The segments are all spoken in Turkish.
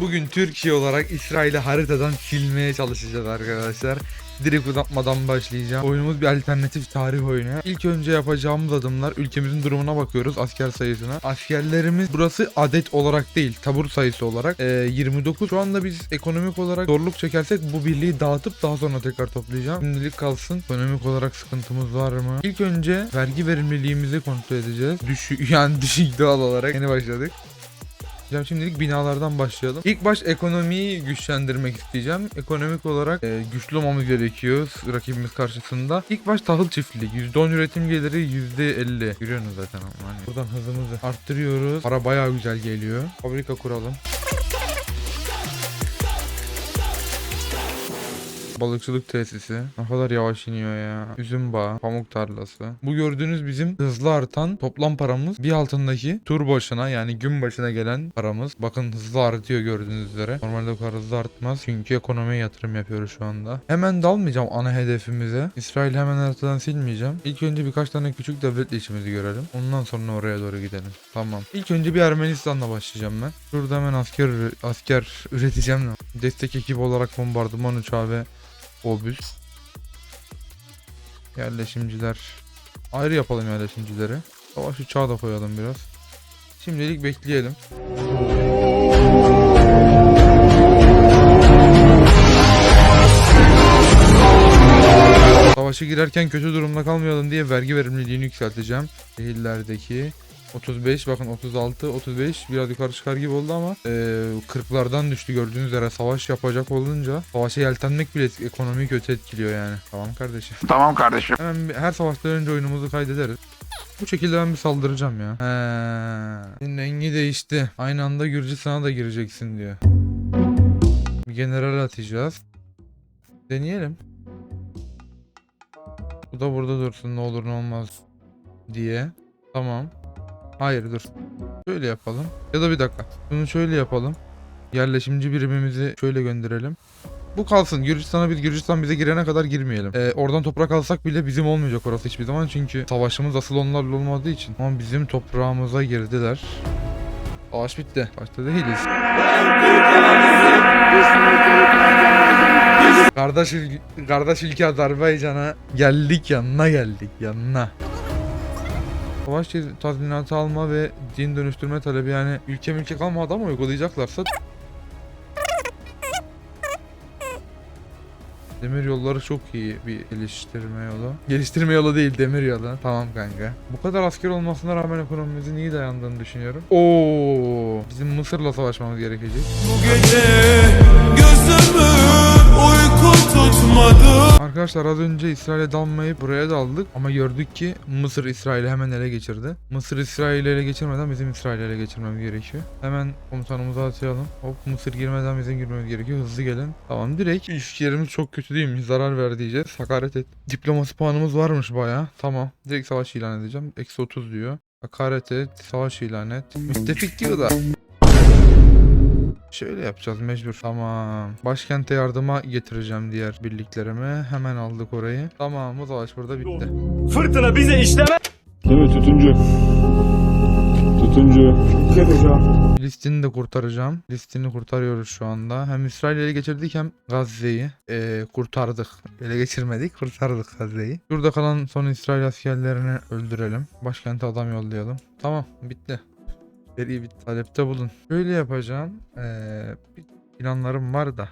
Bugün Türkiye olarak İsrail'i haritadan silmeye çalışacağız arkadaşlar. Direkt uzatmadan başlayacağım. Oyunumuz bir alternatif tarih oyunu. İlk önce yapacağımız adımlar ülkemizin durumuna bakıyoruz asker sayısına. Askerlerimiz burası adet olarak değil tabur sayısı olarak. Ee, 29 şu anda biz ekonomik olarak zorluk çekersek bu birliği dağıtıp daha sonra tekrar toplayacağım. Şimdilik kalsın. Ekonomik olarak sıkıntımız var mı? İlk önce vergi verimliliğimizi kontrol edeceğiz. Düşük yani düşük doğal olarak. Yeni başladık. Hocam şimdilik binalardan başlayalım. İlk baş ekonomiyi güçlendirmek isteyeceğim. Ekonomik olarak e, güçlü olmamız gerekiyor rakibimiz karşısında. İlk baş tahıl çiftliği. %10 üretim geliri %50. Görüyorsunuz zaten hani. Buradan hızımızı arttırıyoruz. Para bayağı güzel geliyor. Fabrika kuralım. Balıkçılık tesisi. Ne kadar yavaş iniyor ya. Üzüm bağı, pamuk tarlası. Bu gördüğünüz bizim hızlı artan toplam paramız. Bir altındaki tur başına yani gün başına gelen paramız. Bakın hızlı artıyor gördüğünüz üzere. Normalde bu kadar hızlı artmaz. Çünkü ekonomiye yatırım yapıyoruz şu anda. Hemen dalmayacağım ana hedefimize. İsrail'i hemen haritadan silmeyeceğim. İlk önce birkaç tane küçük devletle işimizi görelim. Ondan sonra oraya doğru gidelim. Tamam. İlk önce bir Ermenistan'la başlayacağım ben. Şurada hemen asker asker üreteceğim. Destek ekibi olarak bombardıman uçağı ve obüs. Yerleşimciler. Ayrı yapalım yerleşimcileri. Savaş uçağı da koyalım biraz. Şimdilik bekleyelim. Savaşa girerken kötü durumda kalmayalım diye vergi verimliliğini yükselteceğim. Şehirlerdeki 35 bakın 36 35 biraz yukarı çıkar gibi oldu ama e, 40'lardan düştü gördüğünüz üzere savaş yapacak olunca savaşa yeltenmek bile ekonomiyi kötü etkiliyor yani. Tamam kardeşim. Tamam kardeşim. Hemen bir- her savaştan önce oyunumuzu kaydederiz. Bu şekilde ben bir saldıracağım ya. He. Senin rengi değişti. Aynı anda Gürcistan'a da gireceksin diyor. Bir general atacağız. Deneyelim. Bu da burada dursun ne olur ne olmaz diye. Tamam. Hayır dur. Şöyle yapalım. Ya da bir dakika. Bunu şöyle yapalım. Yerleşimci birimimizi şöyle gönderelim. Bu kalsın. Gürcistan'a biz Gürcistan bize girene kadar girmeyelim. Ee, oradan toprak alsak bile bizim olmayacak orası hiçbir zaman. Çünkü savaşımız asıl onlarla olmadığı için. Ama bizim toprağımıza girdiler. Savaş bitti. Başta değiliz. Kardeş, ül- kardeş ülke Azerbaycan'a geldik yanına geldik yanına. Savaş tazminatı alma ve din dönüştürme talebi yani ülke mülke kalmadı ama uygulayacaklarsa Demir yolları çok iyi bir geliştirme yolu. Geliştirme yolu değil demir yolu. Tamam kanka. Bu kadar asker olmasına rağmen ekonomimizin iyi dayandığını düşünüyorum. Oo, bizim Mısır'la savaşmamız gerekecek. Bu gece gözümün uyku tutmadı Arkadaşlar az önce İsrail'e dalmayıp buraya daldık ama gördük ki Mısır İsrail'i hemen ele geçirdi. Mısır İsrail'i ele geçirmeden bizim İsrail'i ele geçirmemiz gerekiyor. Hemen komutanımızı atayalım. Hop Mısır girmeden bizim girmemiz gerekiyor. Hızlı gelin. Tamam direkt ilişkilerimiz çok kötü değil mi? Zarar ver diyeceğiz. Hakaret et. Diplomasi puanımız varmış baya. Tamam. Direkt savaş ilan edeceğim. Eksi 30 diyor. Hakaret et. Savaş ilan et. Müttefik diyor da. Şöyle yapacağız mecbur. Tamam. Başkente yardıma getireceğim diğer birliklerimi. Hemen aldık orayı. Tamam bu savaş burada bitti. Fırtına bize işleme. Değil mi? Tutuncu. Tutuncu. Listini de kurtaracağım. Listini kurtarıyoruz şu anda. Hem İsrail'i ele geçirdik hem Gazze'yi eee, kurtardık. Ele geçirmedik kurtardık Gazze'yi. Şurada kalan son İsrail askerlerini öldürelim. Başkente adam yollayalım. Tamam bitti. Seri bitti. Talepte bulun. Şöyle yapacağım. Bir planlarım var da.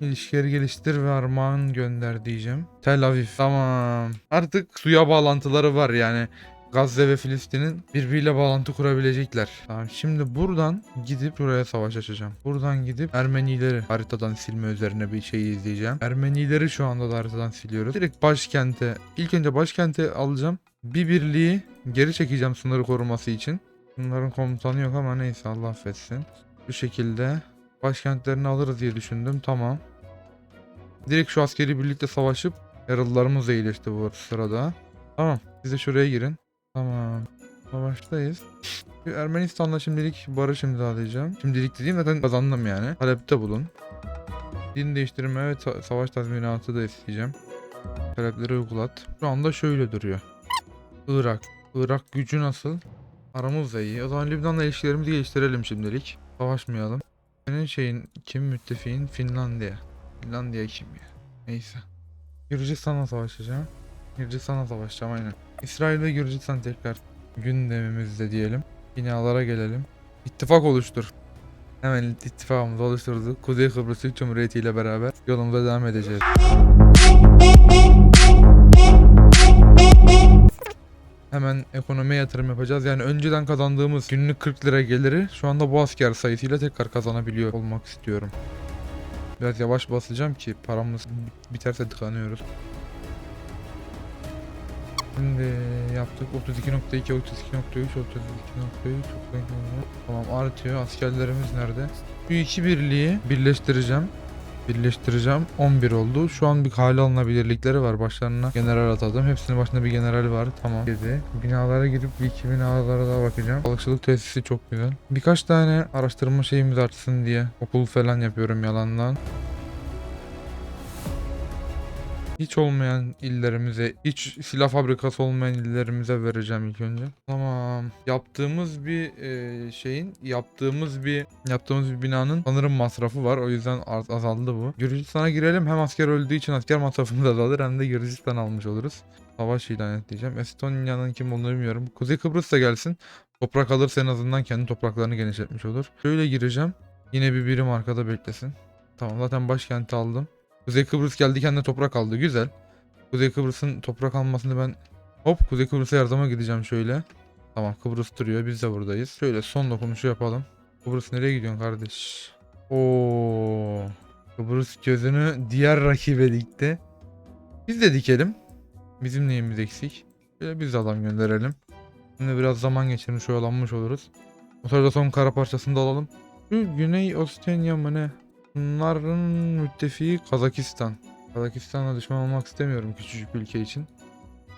İlişkileri geliştir ve armağan gönder diyeceğim. Tel Aviv. Tamam. Artık suya bağlantıları var yani. Gazze ve Filistin'in birbiriyle bağlantı kurabilecekler. Tamam şimdi buradan gidip buraya savaş açacağım. Buradan gidip Ermenileri haritadan silme üzerine bir şey izleyeceğim. Ermenileri şu anda da haritadan siliyoruz. Direkt başkente, ilk önce başkente alacağım. Bir birliği geri çekeceğim sınırı koruması için. Bunların komutanı yok ama neyse Allah affetsin. Bu şekilde başkentlerini alırız diye düşündüm. Tamam. Direkt şu askeri birlikte savaşıp yaralılarımız da iyileşti bu sırada. Tamam. Siz de şuraya girin. Tamam. Savaştayız. Ermenistan'la şimdilik barış imzalayacağım. Şimdilik dediğim zaten kazandım yani. Talepte bulun. Din değiştirme ve sa- savaş tazminatı da isteyeceğim. Talepleri uygulat. Şu anda şöyle duruyor. Irak. Irak gücü nasıl? Aramız da iyi. O zaman Lübnan'la ilişkilerimizi geliştirelim şimdilik. Savaşmayalım. Senin şeyin kim müttefiğin? Finlandiya. Finlandiya kim ya? Neyse. Gürcistan'la savaşacağım. Gürcistan'la savaşacağım aynen. İsrail ve Gürcistan tekrar gündemimizde diyelim. Binalara gelelim. İttifak oluştur. Hemen ittifakımızı oluşturduk. Kuzey Kıbrıs Türk Cumhuriyeti ile beraber yolumuza devam edeceğiz. Hemen ekonomiye yatırım yapacağız. Yani önceden kazandığımız günlük 40 lira geliri şu anda bu asker sayısıyla tekrar kazanabiliyor olmak istiyorum. Biraz yavaş basacağım ki paramız biterse tıkanıyoruz. Şimdi yaptık 32.2, 32.3, 32.3, 32.3 Tamam artıyor. Askerlerimiz nerede? Bu iki birliği birleştireceğim. Birleştireceğim. 11 oldu. Şu an bir hale alınabilirlikleri var. Başlarına general atadım. Hepsinin başında bir general var. Tamam. 7. Binalara girip bir iki binalara daha bakacağım. Balıkçılık tesisi çok güzel. Birkaç tane araştırma şeyimiz artsın diye okul falan yapıyorum yalandan. Hiç olmayan illerimize, hiç silah fabrikası olmayan illerimize vereceğim ilk önce. Tamam. Yaptığımız bir e, şeyin, yaptığımız bir yaptığımız bir binanın sanırım masrafı var. O yüzden az- azaldı bu. Gürcistan'a girelim. Hem asker öldüğü için asker masrafımız azalır hem de Gürcistan almış oluruz. Savaş ilan et diyeceğim. Estonya'nın kim olduğunu bilmiyorum. Kuzey Kıbrıs da gelsin. Toprak alırsa en azından kendi topraklarını genişletmiş olur. Şöyle gireceğim. Yine bir birim arkada beklesin. Tamam zaten başkenti aldım. Kuzey Kıbrıs geldi kendine toprak aldı. Güzel. Kuzey Kıbrıs'ın toprak almasını ben... Hop Kuzey Kıbrıs'a yardıma gideceğim şöyle. Tamam Kıbrıs duruyor. Biz de buradayız. Şöyle son dokunuşu yapalım. Kıbrıs nereye gidiyorsun kardeş? Oo. Kıbrıs gözünü diğer rakibe dikti. Biz de dikelim. Bizim neyimiz eksik? Şöyle biz adam gönderelim. Şimdi biraz zaman geçirmiş oyalanmış oluruz. O sırada son kara parçasını da alalım. Şu Güney Ostenya mı ne? Bunların müttefiği Kazakistan. Kazakistan'la düşman olmak istemiyorum küçücük bir ülke için.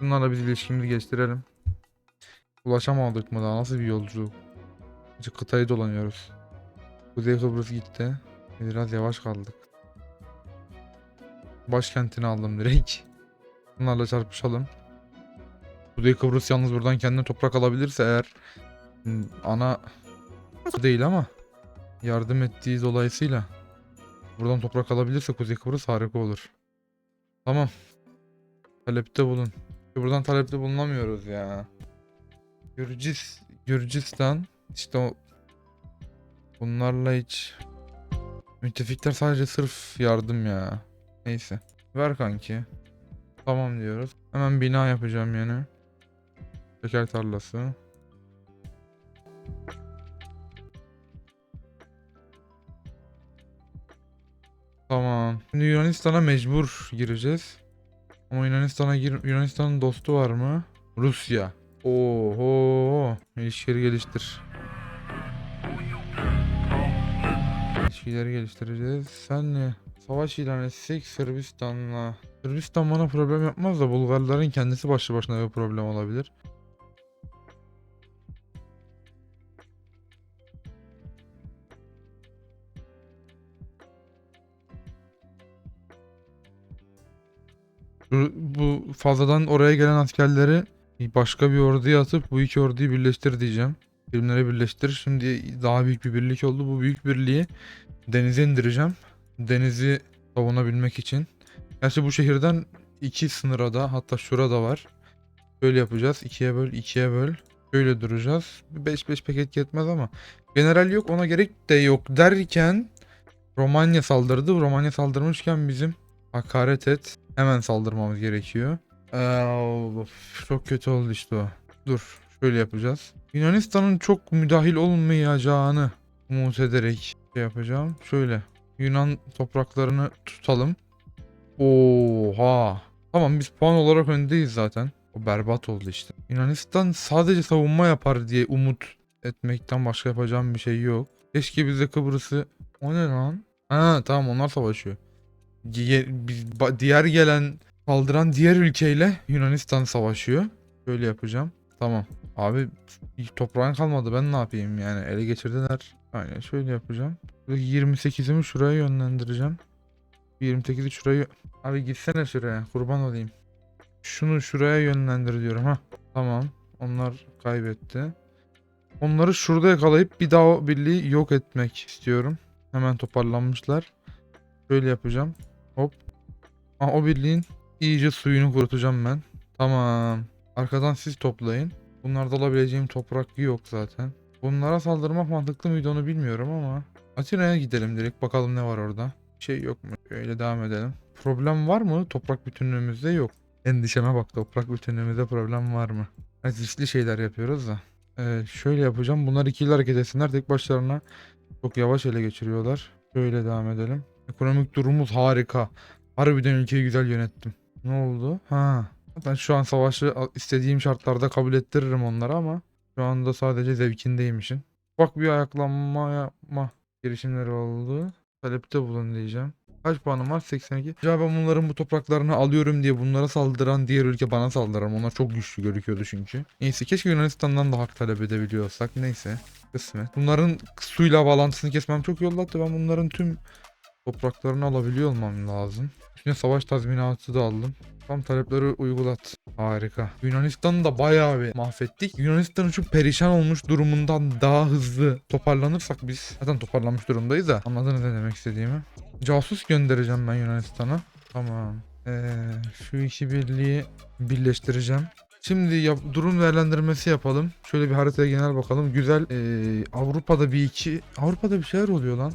Bunlarla biz ilişkimizi geliştirelim. Ulaşamadık mı daha nasıl bir yolculuk? Önce kıtayı dolanıyoruz. Kuzey Kıbrıs gitti. Biraz yavaş kaldık. Başkentini aldım direkt. Bunlarla çarpışalım. Kuzey Kıbrıs yalnız buradan kendine toprak alabilirse eğer ana değil ama yardım ettiği dolayısıyla buradan toprak alabilirse Kuzey Kıbrıs harika olur. Tamam. Talepte bulun. Buradan talepte bulunamıyoruz ya. Gürcis, Gürcistan işte o bunlarla hiç müttefikler sadece sırf yardım ya. Neyse. Ver kanki. Tamam diyoruz. Hemen bina yapacağım yani. Şeker tarlası. Tamam. Şimdi Yunanistan'a mecbur gireceğiz. Ama Yunanistan'a gir Yunanistan'ın dostu var mı? Rusya. Oho. İlişkileri geliştir. İlişkileri geliştireceğiz. Sen ne? Savaş ilan etsek Sırbistan'la. Sırbistan bana problem yapmaz da Bulgarların kendisi başlı başına bir problem olabilir. Bu- Bu fazladan oraya gelen askerleri başka bir orduya atıp bu iki orduyu birleştir diyeceğim. Birimleri birleştir. Şimdi daha büyük bir birlik oldu. Bu büyük birliği denize indireceğim. Denizi savunabilmek için. Gerçi bu şehirden iki sınıra da hatta şurada var. Böyle yapacağız. İkiye böl, ikiye böl. Böyle duracağız. 5-5 paket yetmez ama. General yok ona gerek de yok derken Romanya saldırdı. Romanya saldırmışken bizim hakaret et. Hemen saldırmamız gerekiyor. Ee, çok kötü oldu işte o. Dur şöyle yapacağız. Yunanistan'ın çok müdahil olmayacağını umut ederek şey yapacağım. Şöyle Yunan topraklarını tutalım. Oha. Tamam biz puan olarak öndeyiz zaten. O berbat oldu işte. Yunanistan sadece savunma yapar diye umut etmekten başka yapacağım bir şey yok. Keşke bize Kıbrıs'ı... O ne lan? Ha tamam onlar savaşıyor. Diğer, gelen saldıran diğer ülkeyle Yunanistan savaşıyor. Böyle yapacağım. Tamam. Abi toprağın kalmadı ben ne yapayım yani ele geçirdiler. Aynen şöyle yapacağım. 28'imi şuraya yönlendireceğim. 28'i şuraya... Abi gitsene şuraya kurban olayım. Şunu şuraya yönlendir diyorum ha. Tamam. Onlar kaybetti. Onları şurada yakalayıp bir daha o birliği yok etmek istiyorum. Hemen toparlanmışlar. Şöyle yapacağım. Hop. Aa, o birliğin iyice suyunu kurutacağım ben. Tamam. Arkadan siz toplayın. Bunlarda alabileceğim toprak yok zaten. Bunlara saldırmak mantıklı mıydı onu bilmiyorum ama. Atina'ya gidelim direkt bakalım ne var orada. Şey yok mu? Öyle devam edelim. Problem var mı? Toprak bütünlüğümüzde yok. Endişeme bak toprak bütünlüğümüzde problem var mı? Riskli şeyler yapıyoruz da. Evet, şöyle yapacağım. Bunlar ikili hareket etsinler. Tek başlarına çok yavaş ele geçiriyorlar. Şöyle devam edelim. Ekonomik durumumuz harika. Harbiden ülkeyi güzel yönettim. Ne oldu? Ha. Ben şu an savaşı istediğim şartlarda kabul ettiririm onlara ama şu anda sadece zevkindeymişim. Bak bir ayaklanma yapma girişimleri oldu. Talepte bulun diyeceğim. Kaç puanım var? 82. Acaba ben bunların bu topraklarını alıyorum diye bunlara saldıran diğer ülke bana saldıran. Onlar çok güçlü gözüküyordu çünkü. Neyse keşke Yunanistan'dan da hak talep edebiliyorsak. Neyse. Kısmet. Bunların suyla bağlantısını kesmem çok. Hatta ben bunların tüm topraklarını alabiliyor olmam lazım. Üstüne savaş tazminatı da aldım. Tam talepleri uygulat. Harika. Yunanistan'ı da bayağı bir mahvettik. Yunanistan'ın şu perişan olmuş durumundan daha hızlı toparlanırsak biz. Zaten toparlanmış durumdayız da. Anladınız ne demek istediğimi. Casus göndereceğim ben Yunanistan'a. Tamam. Ee, şu iki birliği birleştireceğim. Şimdi yap, durum değerlendirmesi yapalım. Şöyle bir haritaya genel bakalım. Güzel. ee, Avrupa'da bir iki... Avrupa'da bir şeyler oluyor lan.